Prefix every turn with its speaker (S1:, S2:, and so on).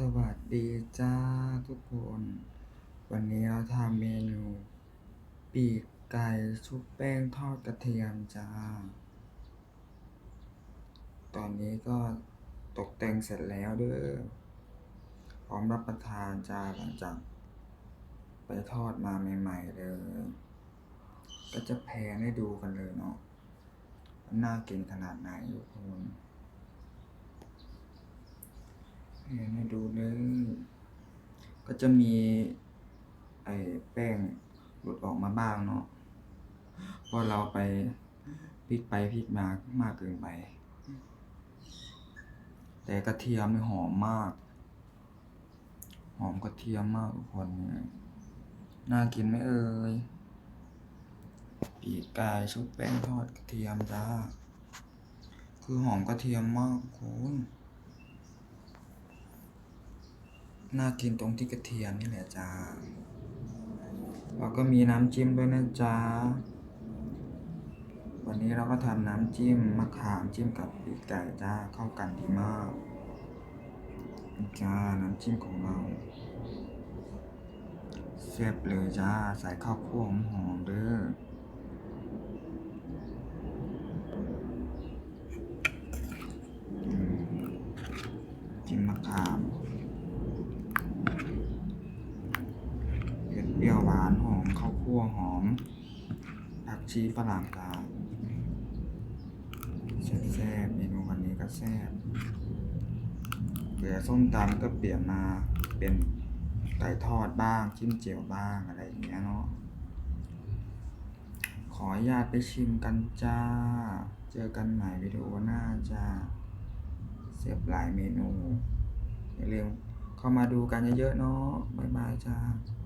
S1: สวัสดีจ้าทุกคน วันนี้เราทำเมนู ปีกไก่ชุบแป้งทอดกระเทียมจ้า ตอนนี้ก็ตกแต่งเสร็จแล้วเด้อพร้อมรับประทานจ้าหลังจาก ไปทอดมาใหม่ๆเลย ก็จะแพนให้ดูกันเลยเนาะน่ากินขนาดไหนทุกคนให้ดู ก็จะมี ไอ้แป้งหลุดออกมาบ้างเนาะเพราะเราไปพลิกไปพลิกมามากเกินไป แต่กระเทียมนี่หอมมาก หอมกระเทียมมากทุกคนเนี่ยน่ากินไหมเอ่ยปีกไก่ชุบแป้งทอดกระเทียมจ้า คือหอมกระเทียมมากคุณ น่ากินตรงที่กระเทียมนี่แหละจ้าแล้วก็มีน้ำจิ้มด้วยนะจ๊ะ วันนี้เราก็ทำน้ำจิ้มมะขามจิ้มกับปีกไก่จ้าเข้ากันดีมากจ้าน้ำจิ้มของเราแซ่บเลยจ้าใส่ข้าวคั่วหอมๆเด้อจิ้มมะขามเผ็ดเปรี้ย วหวานหอมข้าวคั่วหอมผักชีฝรั่งตาแซ่บเมนูวันนี้ก็แซ่บเหลือส้มตำก็เปลี่ยนมาเป็นไก่ทอดบ้างจิ้มเจียวบ้างอะไรอย่างเงี้ยเนาะขออนุญาตไปชิมกันจ้า เจอกันใหม่วิดีโอหน้าจ้า เสียบหลายเมนูอย่าลืมเข้ามาดูกันเยอะๆเนาะบ๊ายบายจ้า